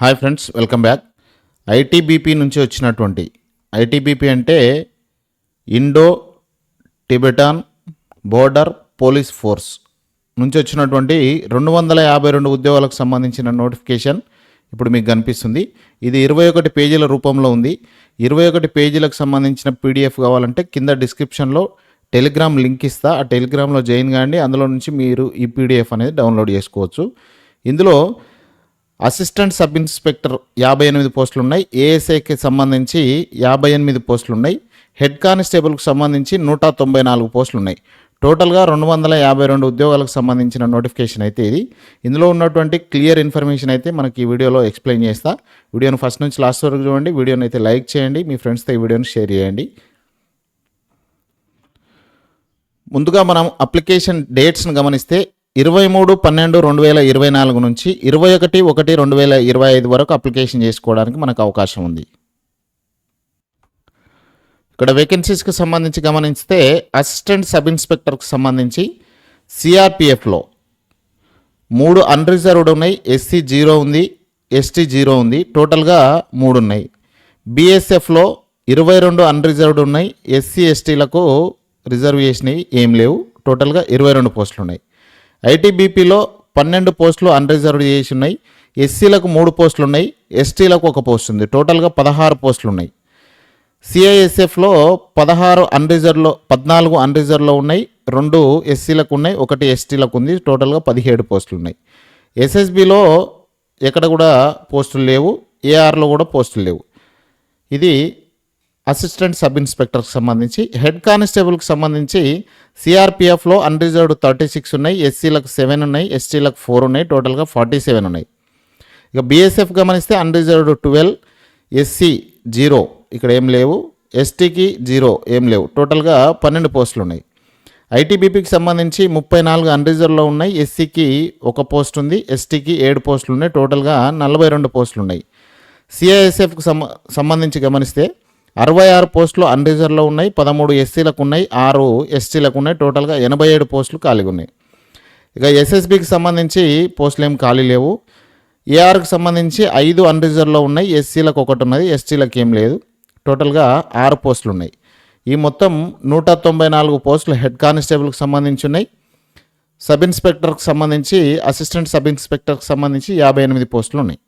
Hi friends welcome back. ITBP నుంచి వచ్చినటువంటి ITBP అంటే Indo Tibetan border police force నుంచి వచ్చినటువంటి రెండు వందల యాభై రెండు ఉద్యోగాలకు సంబంధించిన నోటిఫికేషన్ ఇప్పుడు మీకు కనిపిస్తుంది. ఇది ఇరవై ఒకటి పేజీల రూపంలో ఉంది. ఇరవై ఒకటి పేజీలకు సంబంధించిన పీడిఎఫ్ కావాలంటే కింద డిస్క్రిప్షన్లో టెలిగ్రామ్ లింక్ ఇస్తా. ఆ టెలిగ్రామ్లో జాయిన్ కాండి. అందులో నుంచి మీరు ఈ పీడిఎఫ్ అనేది డౌన్లోడ్ చేసుకోవచ్చు. ఇందులో అసిస్టెంట్ సబ్ ఇన్స్పెక్టర్ యాభై ఎనిమిది పోస్టులు ఉన్నాయి ఏఎస్ఐకి సంబంధించి యాభై ఎనిమిది పోస్టులు ఉన్నాయి హెడ్ కానిస్టేబుల్కి సంబంధించి నూట తొంభై నాలుగు పోస్టులు ఉన్నాయి టోటల్గా రెండు వందల యాభై రెండు ఉద్యోగాలకు సంబంధించిన నోటిఫికేషన్ అయితే ఇది. ఇందులో ఉన్నటువంటి క్లియర్ ఇన్ఫర్మేషన్ అయితే మనకి ఈ వీడియోలో ఎక్స్ప్లెయిన్ చేస్తా. వీడియోని ఫస్ట్ నుంచి లాస్ట్ వరకు చూడండి వీడియోని అయితే లైక్ చేయండి మీ ఫ్రెండ్స్తో ఈ వీడియోని షేర్ చేయండి. ముందుగా మనం అప్లికేషన్ డేట్స్ని గమనిస్తే ఇరవై మూడు పన్నెండు రెండు వేల ఇరవై నాలుగు నుంచి ఇరవై ఒకటి ఒకటి రెండు వేల ఇరవై ఐదు వరకు అప్లికేషన్ చేసుకోవడానికి మనకు అవకాశం ఉంది. ఇక్కడ వేకెన్సీస్కి సంబంధించి గమనిస్తే అసిస్టెంట్ సబ్ ఇన్స్పెక్టర్కి సంబంధించి సిఆర్పిఎఫ్లో మూడు అన్రిజర్వ్డ్ ఉన్నాయి ఎస్సీ జీరో ఉంది ఎస్టీ జీరో ఉంది టోటల్గా మూడు ఉన్నాయి. బీఎస్ఎఫ్లో ఇరవై రెండు అన్రిజర్వ్డ్ ఉన్నాయి ఎస్సీ ఎస్టీలకు రిజర్వేషన్ ఏం లేవు టోటల్గా ఇరవై రెండు పోస్టులు ఉన్నాయి. ఐటీబీపీలో పన్నెండు పోస్టులు అన్రిజర్వ్డ్ చేసి ఉన్నాయి ఎస్సీలకు మూడు పోస్టులు ఉన్నాయి ఎస్టీలకు ఒక పోస్ట్ ఉంది. టోటల్గా పదహారు పోస్టులు ఉన్నాయి సిఐఎస్ఎఫ్లో పదహారు అన్రిజర్వ్లో పద్నాలుగు అన్రిజర్వ్లో ఉన్నాయి. రెండు ఎస్సీలకు ఉన్నాయి ఒకటి ఎస్టీలకు ఉంది. టోటల్గా పదిహేడు పోస్టులు ఉన్నాయి ఎస్ఎస్బిలో ఎక్కడ కూడా పోస్టులు లేవు. ఏఆర్లో కూడా పోస్టులు లేవు. ఇది అసిస్టెంట్ సబ్ ఇన్స్పెక్టర్కి సంబంధించి హెడ్ కానిస్టేబుల్కి సంబంధించి సిఆర్పిఎఫ్లో అన్రిజర్వ్డ్ థర్టీ సిక్స్ ఉన్నాయి ఎస్సీలకు సెవెన్ ఉన్నాయి ఎస్టీలకు ఫోర్ ఉన్నాయి టోటల్గా ఫార్టీ సెవెన్ ఉన్నాయి. ఇక బీఎస్ఎఫ్ గమనిస్తే అన్రిజర్వ్డ్ ట్వెల్వ్ ఎస్సీ జీరో ఇక్కడ ఏం లేవు ఎస్టీకి జీరో ఏం లేవు టోటల్గా పన్నెండు పోస్టులు ఉన్నాయి. ఐటీబీపీకి సంబంధించి ముప్పై నాలుగు అన్రిజర్వ్లో ఉన్నాయి ఎస్సీకి ఒక పోస్ట్ ఉంది ఎస్టీకి ఏడు పోస్టులు ఉన్నాయి టోటల్గా నలభై రెండు పోస్టులు ఉన్నాయి. సిఐఎస్ఎఫ్కి సంబంధించి గమనిస్తే అరవై ఆరు పోస్టులు అన్రిజర్వ్లో ఉన్నాయి పదమూడు ఎస్సీలకు ఉన్నాయి ఆరు ఎస్టీలకు ఉన్నాయి టోటల్గా ఎనభై ఏడు పోస్టులు ఖాళీగా ఉన్నాయి ఇక ఎస్ఎస్బికి సంబంధించి పోస్టులు ఏం ఖాళీ లేవు. ఏఆర్కి సంబంధించి ఐదు అన్రిజర్వ్లో ఉన్నాయి ఎస్సీలకు ఒకటి ఉన్నది ఎస్టీలకు ఏం లేదు టోటల్గా ఆరు పోస్టులు ఉన్నాయి ఈ మొత్తం నూట తొంభై నాలుగు పోస్టులు హెడ్ కానిస్టేబుల్కి సంబంధించి ఉన్నాయి. సబ్ ఇన్స్పెక్టర్కి సంబంధించి అసిస్టెంట్ సబ్ ఇన్స్పెక్టర్కి సంబంధించి యాభై ఎనిమిది పోస్టులు ఉన్నాయి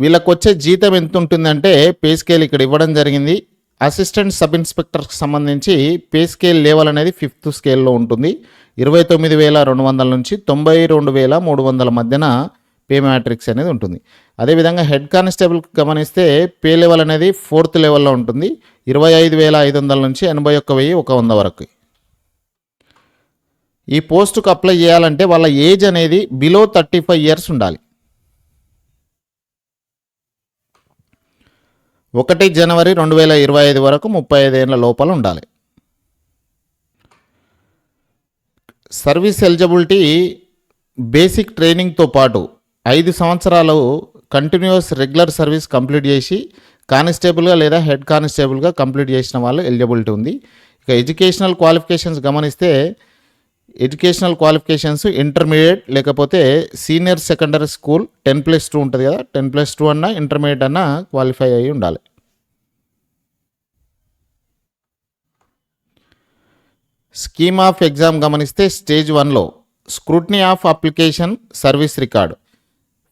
వీళ్ళకు వచ్చే జీతం ఎంత ఉంటుందంటే పే స్కేల్ ఇక్కడ ఇవ్వడం జరిగింది. అసిస్టెంట్ సబ్ ఇన్స్పెక్టర్కి సంబంధించి పే స్కేల్ లెవెల్ అనేది ఫిఫ్త్ స్కేల్లో ఉంటుంది. ఇరవై తొమ్మిది వేల రెండు వందల నుంచి తొంభై రెండు వేల మూడు వందల మధ్యన పే మ్యాట్రిక్స్ అనేది ఉంటుంది. అదేవిధంగా హెడ్ కానిస్టేబుల్కి గమనిస్తే పే లెవెల్ అనేది ఫోర్త్ లెవెల్లో ఉంటుంది. ఇరవై ఐదు వేల ఐదు వందల నుంచి ఎనభై ఒక్క వెయ్యి ఒక వంద వరకు. ఈ పోస్టుకు అప్లై చేయాలంటే వాళ్ళ ఏజ్ అనేది బిలో థర్టీ ఫైవ్ ఇయర్స్ ఉండాలి. ఒకటి జనవరి రెండు వేల ఇరవై ఐదు వరకు ముప్పై ఐదేళ్ళ లోపల ఉండాలి. సర్వీస్ ఎలిజిబిలిటీ బేసిక్ ట్రైనింగ్తో పాటు ఐదు సంవత్సరాలు కంటిన్యూస్ రెగ్యులర్ సర్వీస్ కంప్లీట్ చేసి కానిస్టేబుల్గా లేదా హెడ్ కానిస్టేబుల్గా కంప్లీట్ చేసిన వాళ్ళు ఎలిజిబిలిటీ ఉంది. ఇక ఎడ్యుకేషనల్ క్వాలిఫికేషన్స్ గమనిస్తే ఎడ్యుకేషనల్ క్వాలిఫికేషన్స్ ఇంటర్మీడియట్ లేకపోతే senior secondary school ten plus two ఉంటుంది కదా టెన్ ప్లస్ టూ అన్న ఇంటర్మీడియట్ అన్న క్వాలిఫై అయ్యి ఉండాలి. స్కీమ్ ఆఫ్ ఎగ్జామ్ గమనిస్తే స్టేజ్ వన్లో scrutiny of application service record.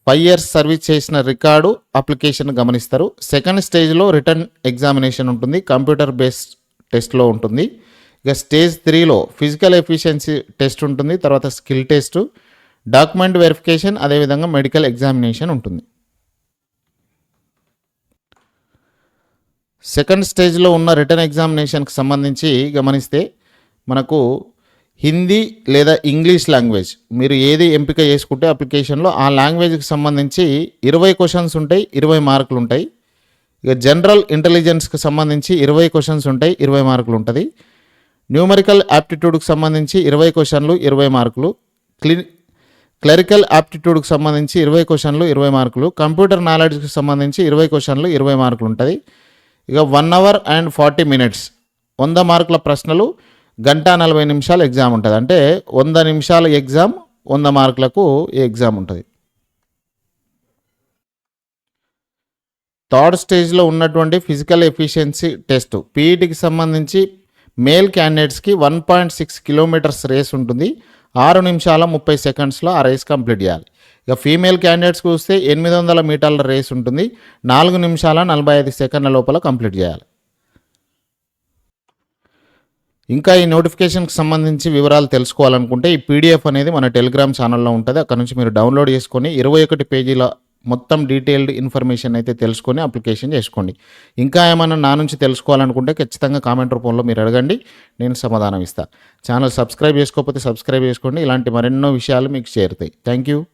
Five years service చేసిన రికార్డు అప్లికేషన్ గమనిస్తారు. సెకండ్ స్టేజ్లో రిటర్న్ ఎగ్జామినేషన్ ఉంటుంది కంప్యూటర్ బేస్డ్ టెస్ట్లో ఉంటుంది. ఇక స్టేజ్ త్రీలో ఫిజికల్ ఎఫిషియన్సీ టెస్ట్ ఉంటుంది తర్వాత స్కిల్ టెస్ట్ డాక్యుమెంట్ వెరిఫికేషన్ అదేవిధంగా మెడికల్ ఎగ్జామినేషన్ ఉంటుంది. సెకండ్ స్టేజ్లో ఉన్న రిటర్న్ ఎగ్జామినేషన్కి సంబంధించి గమనిస్తే మనకు హిందీ లేదా ఇంగ్లీష్ లాంగ్వేజ్ మీరు ఏది ఎంపిక చేసుకుంటే అప్లికేషన్లో ఆ లాంగ్వేజ్కి సంబంధించి ఇరవై క్వశ్చన్స్ ఉంటాయి ఇరవై మార్కులు ఉంటాయి. ఇక జనరల్ ఇంటెలిజెన్స్కి సంబంధించి ఇరవై క్వశ్చన్స్ ఉంటాయి ఇరవై మార్కులు ఉంటుంది. న్యూమరికల్ యాప్టిట్యూడ్కి సంబంధించి ఇరవై క్వశ్చన్లు ఇరవై మార్కులు. క్లి క్లరికల్ యాప్టిట్యూడ్కి సంబంధించి ఇరవై క్వశ్చన్లు ఇరవై మార్కులు. కంప్యూటర్ నాలెడ్జ్కి సంబంధించి ఇరవై క్వశ్చన్లు ఇరవై మార్కులు ఉంటుంది. ఇక one hour and forty minutes. వంద మార్కుల ప్రశ్నలు గంట నలభై నిమిషాలు ఎగ్జామ్ ఉంటుంది. అంటే వంద నిమిషాల ఎగ్జామ్ వంద మార్కులకు ఈ ఎగ్జామ్ ఉంటుంది. థర్డ్ స్టేజ్లో ఉన్నటువంటి ఫిజికల్ ఎఫిషియన్సీ టెస్ట్. పీఈటీకి సంబంధించి మేల్ క్యాండిడేట్స్కి one point six kilometres race ఉంటుంది. ఆరు నిమిషాల ముప్పై సెకండ్స్లో ఆ రేస్ కంప్లీట్ చేయాలి. ఇక ఫీమేల్ క్యాండిడేట్స్కి వస్తే ఎనిమిది వందల మీటర్ల రేస్ ఉంటుంది. నాలుగు నిమిషాల నలభై ఐదు సెకండ్ల లోపల కంప్లీట్ చేయాలి. ఇంకా ఈ నోటిఫికేషన్కి సంబంధించి వివరాలు తెలుసుకోవాలనుకుంటే ఈ పీడిఎఫ్ అనేది మన టెలిగ్రామ్ ఛానల్లో ఉంటుంది. అక్కడ నుంచి మీరు డౌన్లోడ్ చేసుకొని ఇరవై ఒకటి పేజీల మొత్తం డీటెయిల్డ్ ఇన్ఫర్మేషన్ అయితే తెలుసుకొని అప్లికేషన్ చేసుకోండి. ఇంకా ఏమైనా నా నుంచి తెలుసుకోవాలనుకుంటే ఖచ్చితంగా కామెంట్ రూపంలో మీరు అడగండి. నేను సమాధానం ఇస్తాను ఛానల్ సబ్స్క్రైబ్ చేసుకోకపోతే సబ్స్క్రైబ్ చేసుకోండి. ఇలాంటి మరెన్నో విషయాలు మీకు చేరుతాయి. Thank you.